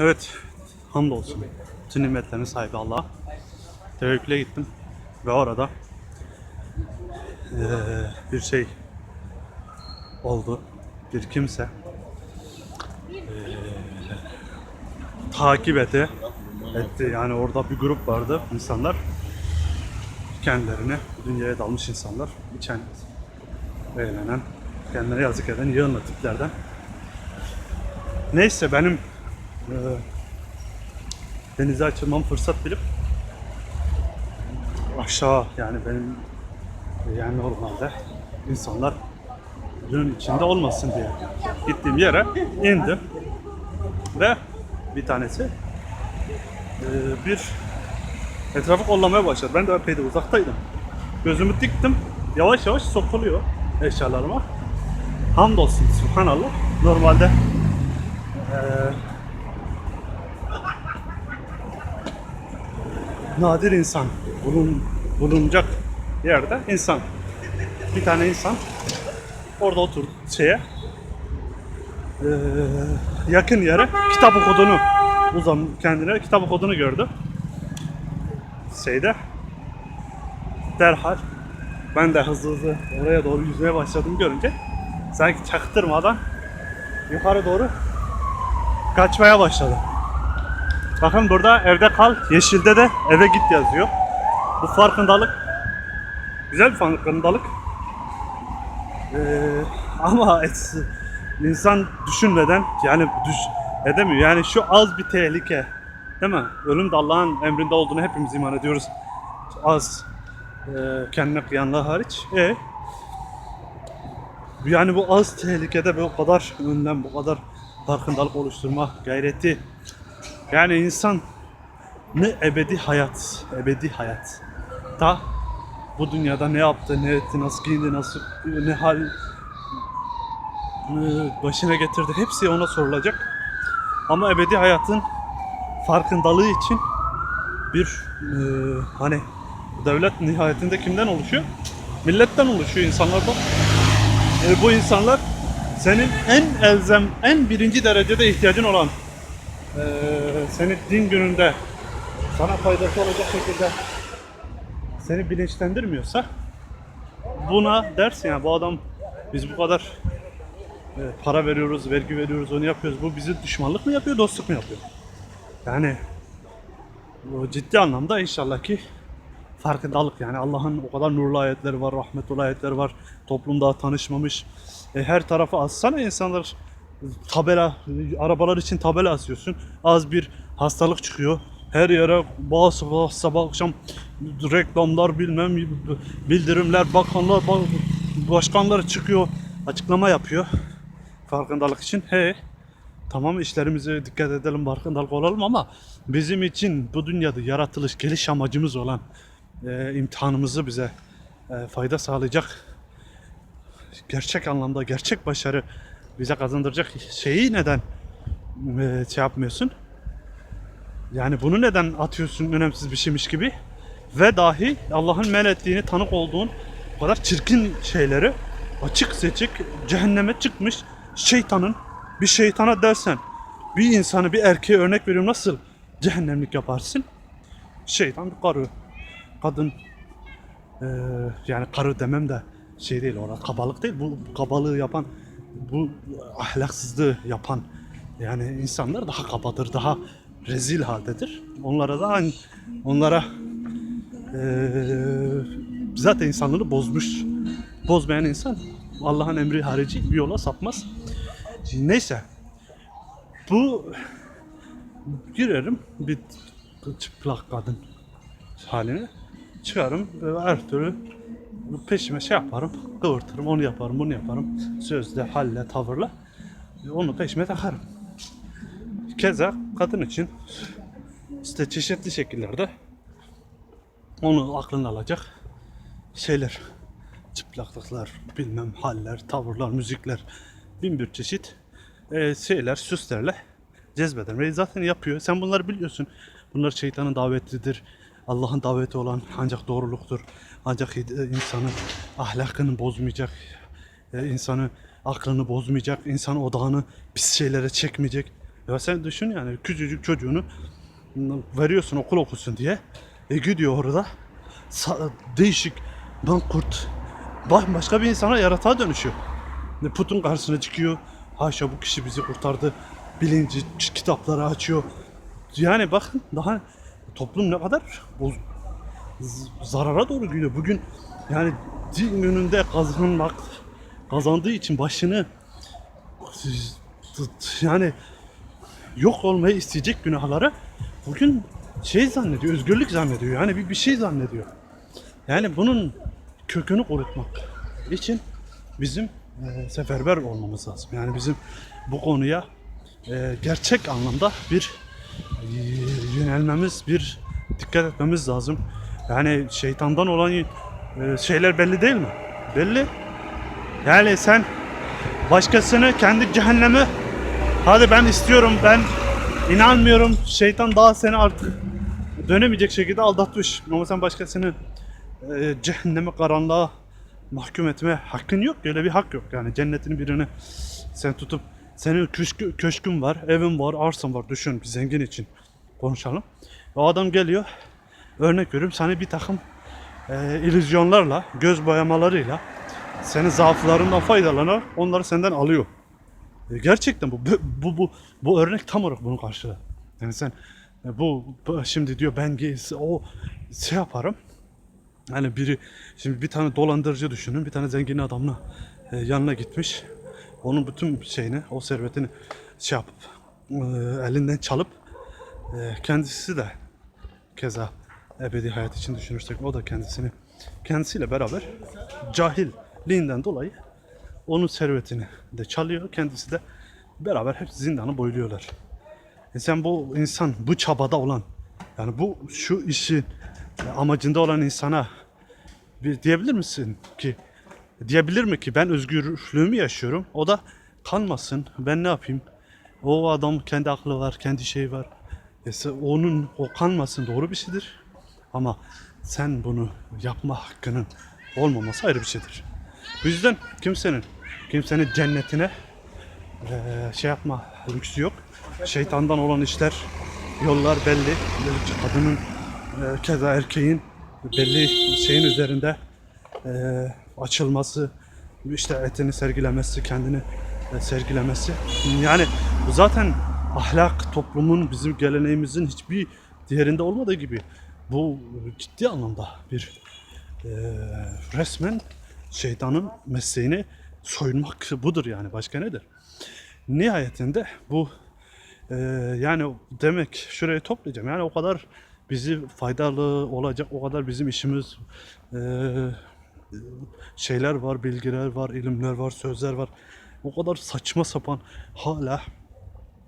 Evet, hamdolsun. Bütün nimetlerin sahibi Allah. Tevekküle gittim ve orada eee, bir şey oldu. Bir kimse eee, takip etti. etti. Yani orada bir grup vardı insanlar. Kendilerini dünyaya dalmış insanlar. içen, eğlenen, kendine yazık eden yığınla tiplerden. Neyse benim eee denize açılmam fırsat bilip aşağı yani benim yani normalde insanlar suyun içinde olmasın diye gittiğim yere indim ve bir tanesi eee, bir etrafı kollamaya başladı. Ben de epey de uzaktaydım. Gözümü diktim. Yavaş yavaş sokuluyor eşyalarıma. Hamdolsun subhanallah. Normalde eee nadir insan bulun, bulunacak yerde insan. Bir tane insan orada oturdu şeye eee, yakın yere kitap okuduğunu uzan kendine kitap okuduğunu gördü. Şeyde derhal ben de hızlı hızlı oraya doğru yüzmeye başladım görünce sanki çaktırmadan yukarı doğru kaçmaya başladı. Bakın burada evde kal, yeşilde de eve git yazıyor. Bu farkındalık güzel bir farkındalık. Ee, ama et- insan düşünmeden yani düş, edemiyor. Yani şu az bir tehlike değil mi? Ölüm de Allah'ın emrinde olduğunu hepimiz iman ediyoruz. Az e, kendine kıyanlar hariç. E, yani bu az tehlikede bu kadar önlem, bu kadar farkındalık oluşturma gayreti yani insan ne ebedi hayat, ebedi hayat. Ta bu dünyada ne yaptı, ne etti, nasıl giyindi, nasıl ne hal e, başına getirdi hepsi ona sorulacak. Ama ebedi hayatın farkındalığı için bir e, hani devlet nihayetinde kimden oluşuyor? Milletten oluşuyor insanlardan. E, bu insanlar senin en elzem, en birinci derecede ihtiyacın olan eee seni din gününde sana faydası olacak şekilde seni bilinçlendirmiyorsa buna dersin ya bu adam biz bu kadar e, para veriyoruz, vergi veriyoruz, onu yapıyoruz. Bu bizi düşmanlık mı yapıyor, dostluk mu yapıyor? Yani bu ciddi anlamda inşallah ki farkındalık yani Allah'ın o kadar nurlu ayetleri var, rahmetli ayetleri var. Toplumda tanışmamış. E, her tarafa assana insanlar tabela, arabalar için tabela asıyorsun. Az bir hastalık çıkıyor. Her yere bazı sabah, sabah akşam reklamlar bilmem bildirimler bakanlar ba- başkanlar çıkıyor açıklama yapıyor farkındalık için. He tamam işlerimize dikkat edelim farkındalık olalım ama bizim için bu dünyada yaratılış geliş amacımız olan e, imtihanımızı bize e, fayda sağlayacak gerçek anlamda gerçek başarı bize kazandıracak şeyi neden e, şey yapmıyorsun? Yani bunu neden atıyorsun önemsiz bir şeymiş gibi? Ve dahi Allah'ın men ettiğini tanık olduğun o kadar çirkin şeyleri açık seçik cehenneme çıkmış şeytanın bir şeytana dersen bir insanı bir erkeğe örnek veriyorum nasıl cehennemlik yaparsın? Şeytan karı, kadın ee, yani karı demem de şey değil orada kabalık değil bu kabalığı yapan bu ahlaksızlığı yapan yani insanlar daha kabadır daha rezil haldedir. Onlara da onlara ee, zaten insanlığını bozmuş. Bozmayan insan Allah'ın emri harici bir yola sapmaz. Neyse bu girerim bir çıplak kadın haline. Çıkarım ve her türlü peşime şey yaparım, kıvırtırım, onu yaparım, bunu yaparım. Sözle, halle, tavırla onu peşime takarım. Keza kadın için işte çeşitli şekillerde onu aklına alacak şeyler, çıplaklıklar, bilmem haller, tavırlar, müzikler, bin bir çeşit e, şeyler, süslerle cezbeder. Ve zaten yapıyor. Sen bunları biliyorsun. Bunlar şeytanın davetidir. Allah'ın daveti olan ancak doğruluktur. Ancak hid- insanın ahlakını bozmayacak. e, insanı aklını bozmayacak. insan odağını pis şeylere çekmeyecek. Ya sen düşün yani küçücük çocuğunu veriyorsun okul okusun diye. E gidiyor orada değişik kurt başka bir insana yaratığa dönüşüyor. Ne Putun karşısına çıkıyor. Haşa bu kişi bizi kurtardı. Bilinci kitapları açıyor. Yani bakın daha toplum ne kadar boz- zarara doğru gidiyor. Bugün yani din önünde kazanmak kazandığı için başını yani yok olmayı isteyecek günahları bugün şey zannediyor, özgürlük zannediyor. Yani bir, bir şey zannediyor. Yani bunun kökünü kurutmak için bizim e, seferber olmamız lazım. Yani bizim bu konuya e, gerçek anlamda bir yönelmemiz, bir dikkat etmemiz lazım. Yani şeytandan olan e, şeyler belli değil mi? Belli. Yani sen başkasını kendi cehennemi hadi ben istiyorum ben inanmıyorum şeytan daha seni artık dönemeyecek şekilde aldatmış ama sen başkasını e, cehenneme karanlığa mahkum etme hakkın yok öyle bir hak yok yani cennetini birini sen tutup senin köşkü, köşkün var evin var arsan var düşün bir zengin için konuşalım o adam geliyor örnek veriyorum sana bir takım e, illüzyonlarla göz boyamalarıyla senin zaaflarından faydalanarak onları senden alıyor. E, gerçekten bu, bu bu bu örnek tam olarak bunun karşılığı. Yani sen e, bu, bu şimdi diyor ben o şey yaparım. Hani biri şimdi bir tane dolandırıcı düşünün. Bir tane zengin adamla e, yanına gitmiş. Onun bütün şeyini, o servetini şey yapıp e, elinden çalıp e, kendisi de keza ebedi hayat için düşünürsek o da kendisini kendisiyle beraber cahilliğinden dolayı onun servetini de çalıyor. Kendisi de beraber hep zindanı boyluyorlar. E sen bu insan bu çabada olan yani bu şu işin amacında olan insana bir diyebilir misin ki diyebilir mi ki ben özgürlüğümü yaşıyorum o da kanmasın ben ne yapayım o adam kendi aklı var kendi şeyi var e onun o kanmasın doğru bir şeydir ama sen bunu yapma hakkının olmaması ayrı bir şeydir. Bu yüzden kimsenin kimsenin cennetine eee, şey yapma lüksü yok. Şeytandan olan işler, yollar belli. Kadının eee, keza erkeğin belli şeyin üzerinde eee, açılması, işte etini sergilemesi, kendini e, sergilemesi. Yani bu zaten ahlak toplumun bizim geleneğimizin hiçbir diğerinde olmadığı gibi bu ciddi anlamda bir e, resmen şeytanın mesleğini soyunmak budur yani başka nedir? Nihayetinde bu e, yani demek şuraya toplayacağım yani o kadar bizi faydalı olacak o kadar bizim işimiz e, şeyler var, bilgiler var, ilimler var, sözler var. O kadar saçma sapan hala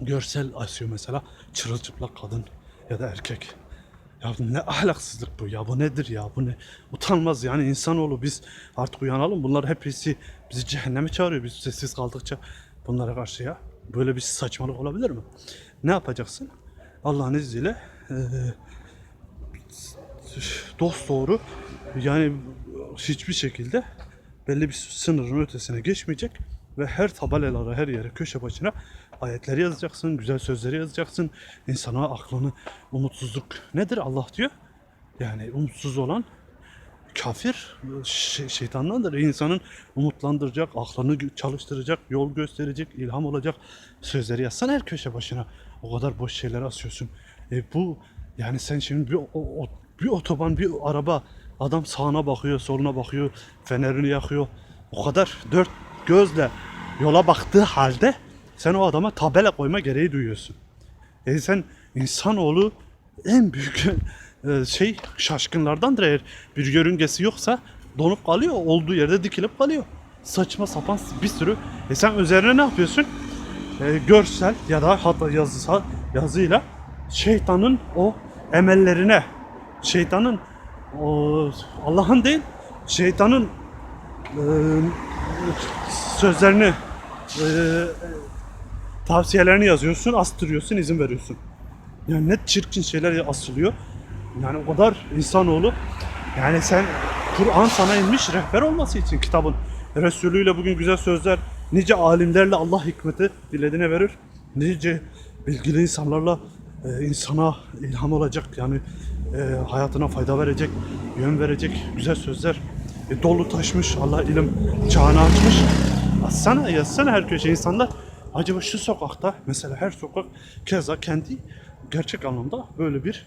görsel asıyor mesela çırılçıplak kadın ya da erkek. Ya ne ahlaksızlık bu ya bu nedir ya bu ne utanmaz yani insanoğlu biz artık uyanalım bunlar hepsi bizi cehenneme çağırıyor biz sessiz kaldıkça bunlara karşı ya böyle bir saçmalık olabilir mi? Ne yapacaksın? Allah'ın izniyle eee dost doğru yani hiçbir şekilde belli bir sınırın ötesine geçmeyecek ve her tabelalara, her yere, köşe başına ayetleri yazacaksın, güzel sözleri yazacaksın. İnsana aklını, umutsuzluk nedir Allah diyor. Yani umutsuz olan kafir şey, şeytandandır. İnsanın umutlandıracak, aklını çalıştıracak, yol gösterecek, ilham olacak sözleri yazsan her köşe başına. O kadar boş şeyler asıyorsun. E bu yani sen şimdi bir, o, o- bir otoban, bir araba adam sağına bakıyor, soluna bakıyor, fenerini yakıyor. O kadar dört gözle yola baktığı halde sen o adama tabela koyma gereği duyuyorsun. E sen insanoğlu en büyük e, şey şaşkınlardandır eğer bir yörüngesi yoksa donup kalıyor. Olduğu yerde dikilip kalıyor. Saçma sapan bir sürü. E sen üzerine ne yapıyorsun? E, görsel ya da hatta yazısal yazıyla şeytanın o emellerine şeytanın Allah'ın değil şeytanın e, sözlerini e, tavsiyelerini yazıyorsun, astırıyorsun, izin veriyorsun. Yani ne çirkin şeyler asılıyor. Yani o kadar insanoğlu yani sen Kur'an sana inmiş rehber olması için kitabın Resulüyle bugün güzel sözler nice alimlerle Allah hikmeti dilediğine verir. Nice bilgili insanlarla e, insana ilham olacak yani e, hayatına fayda verecek, yön verecek güzel sözler e, dolu taşmış. Allah ilim çağını açmış. Yazsana, yazsana her köşe insanlar. Acaba şu sokakta mesela her sokak keza kendi gerçek anlamda böyle bir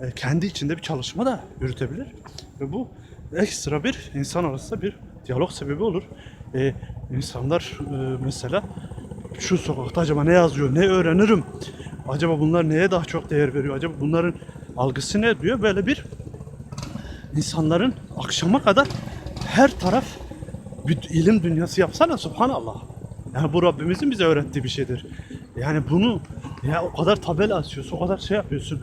e, kendi içinde bir çalışma da yürütebilir. Ve bu ekstra bir insan arasında bir diyalog sebebi olur. E, insanlar e, mesela şu sokakta acaba ne yazıyor, ne öğrenirim? Acaba bunlar neye daha çok değer veriyor? Acaba bunların algısı ne diyor? Böyle bir insanların akşama kadar her taraf bir ilim dünyası yapsana subhanallah. Yani bu Rabbimizin bize öğrettiği bir şeydir. Yani bunu ya o kadar tabela asıyorsun, o kadar şey yapıyorsun.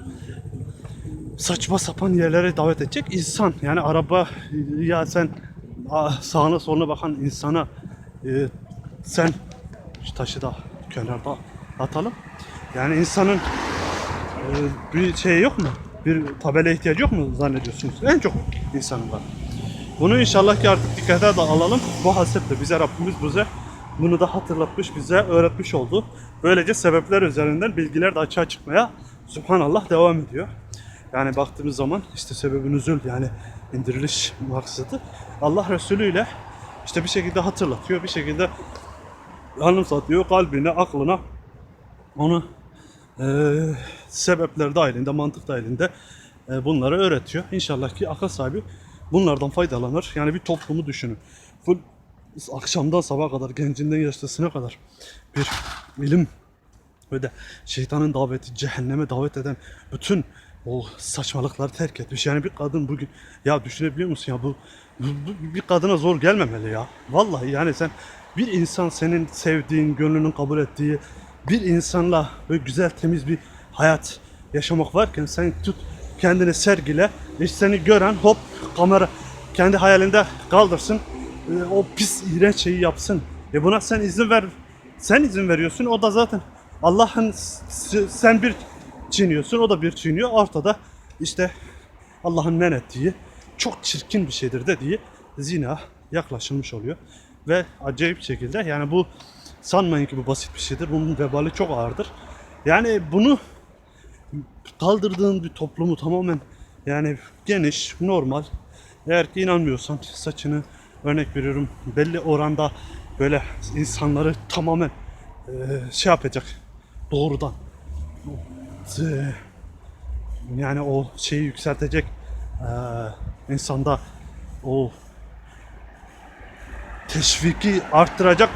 Saçma sapan yerlere davet edecek insan. Yani araba ya sen a- sağına soluna bakan insana e, sen şu taşı da kenarda atalım. Yani insanın e, bir şey yok mu? Bir tabela ihtiyacı yok mu zannediyorsunuz? En çok insanın var. Bunu inşallah ki artık dikkate de alalım. Bu hasetle bize Rabbimiz bize bunu da hatırlatmış, bize öğretmiş oldu. Böylece sebepler üzerinden bilgiler de açığa çıkmaya Subhanallah devam ediyor. Yani baktığımız zaman işte sebebi nüzul yani indiriliş maksadı Allah Resulü ile işte bir şekilde hatırlatıyor, bir şekilde anımsatıyor kalbine, aklına onu eee sebepler dahilinde, mantık dahilinde eee, bunları öğretiyor. İnşallah ki akıl sahibi bunlardan faydalanır. Yani bir toplumu düşünün. Full akşamdan sabaha kadar, gencinden yaşlısına kadar bir ilim ve de şeytanın daveti, cehenneme davet eden bütün o saçmalıkları terk etmiş. Yani bir kadın bugün ya düşünebiliyor musun ya bu, bu, bu bir kadına zor gelmemeli ya. Vallahi yani sen bir insan senin sevdiğin, gönlünün kabul ettiği bir insanla böyle güzel temiz bir hayat yaşamak varken sen tut kendini sergile işte seni gören hop kamera kendi hayalinde kaldırsın e, o pis iğrenç şeyi yapsın. E buna sen izin ver. Sen izin veriyorsun. O da zaten Allah'ın sen bir çiğniyorsun. O da bir çiğniyor. Ortada işte Allah'ın men ettiği çok çirkin bir şeydir dediği zina yaklaşılmış oluyor. Ve acayip şekilde yani bu sanmayın ki bu basit bir şeydir. Bunun vebali çok ağırdır. Yani bunu kaldırdığın bir toplumu tamamen yani geniş, normal. Eğer ki inanmıyorsan saçını örnek veriyorum belli oranda böyle insanları tamamen e, şey yapacak doğrudan e, yani o şeyi yükseltecek e, insanda o teşviki arttıracak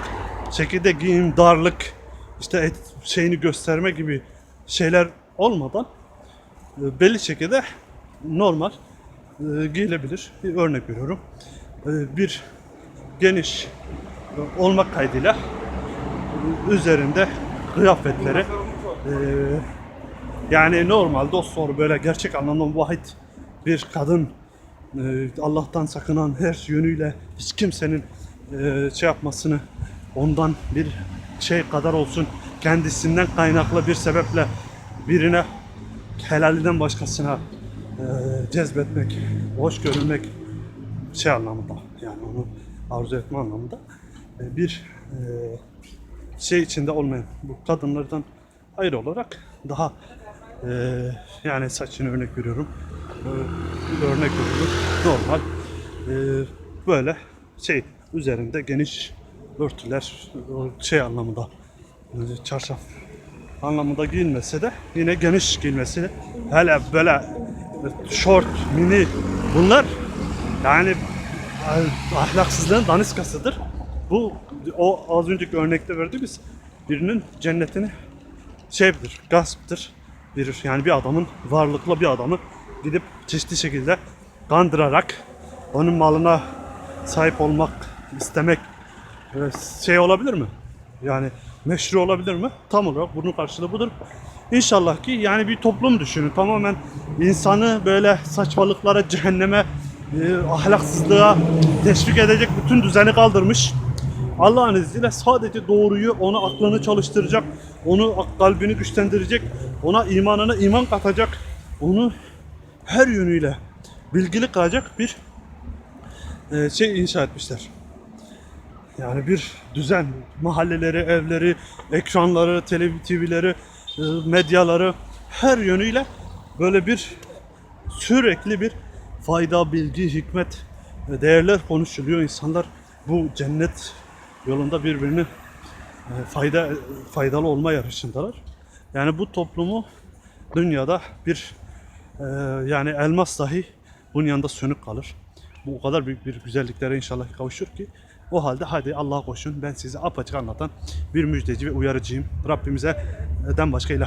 şekilde giyim, darlık, işte et, şeyini gösterme gibi şeyler olmadan e, belli şekilde normal e, giyilebilir. Bir örnek veriyorum. E, bir geniş e, olmak kaydıyla e, üzerinde kıyafetleri e, yani normal dost doğru böyle gerçek anlamda vahid bir kadın e, Allah'tan sakınan her yönüyle hiç kimsenin e, şey yapmasını ondan bir şey kadar olsun kendisinden kaynaklı bir sebeple birine helalinden başkasına e, cezbetmek, hoş görülmek şey anlamında yani onu arzu etme anlamında e, bir e, şey içinde olmayan bu kadınlardan ayrı olarak daha yani saçını örnek veriyorum örnek veriyorum normal böyle şey üzerinde geniş örtüler şey anlamında çarşaf anlamında giyilmese de yine geniş giyilmesi hele böyle short mini bunlar yani ah- ahlaksızlığın daniskasıdır. Bu o az önceki örnekte verdiğimiz birinin cennetini şeydir, gasptır. Bir yani bir adamın varlıklı bir adamı gidip çeşitli şekilde kandırarak onun malına sahip olmak istemek e, şey olabilir mi? Yani meşru olabilir mi? Tam olarak bunun karşılığı budur. İnşallah ki yani bir toplum düşünün. Tamamen insanı böyle saçmalıklara, cehenneme, e, ahlaksızlığa teşvik edecek bütün düzeni kaldırmış. Allah'ın izniyle sadece doğruyu, onu aklını çalıştıracak, onu kalbini güçlendirecek, ona imanına iman katacak, onu her yönüyle bilgili kılacak bir e, şey inşa etmişler. Yani bir düzen, mahalleleri, evleri, ekranları, televizyonları, e, medyaları her yönüyle böyle bir sürekli bir fayda, bilgi, hikmet, e, değerler konuşuluyor. İnsanlar bu cennet yolunda birbirine e, fayda faydalı olma yarışındalar. Yani bu toplumu dünyada bir yani elmas dahi bunun yanında sönük kalır. Bu o kadar büyük bir güzelliklere inşallah kavuşur ki o halde hadi Allah'a koşun. Ben size apaçık anlatan bir müjdeci ve uyarıcıyım. Rabbimize den başka ilah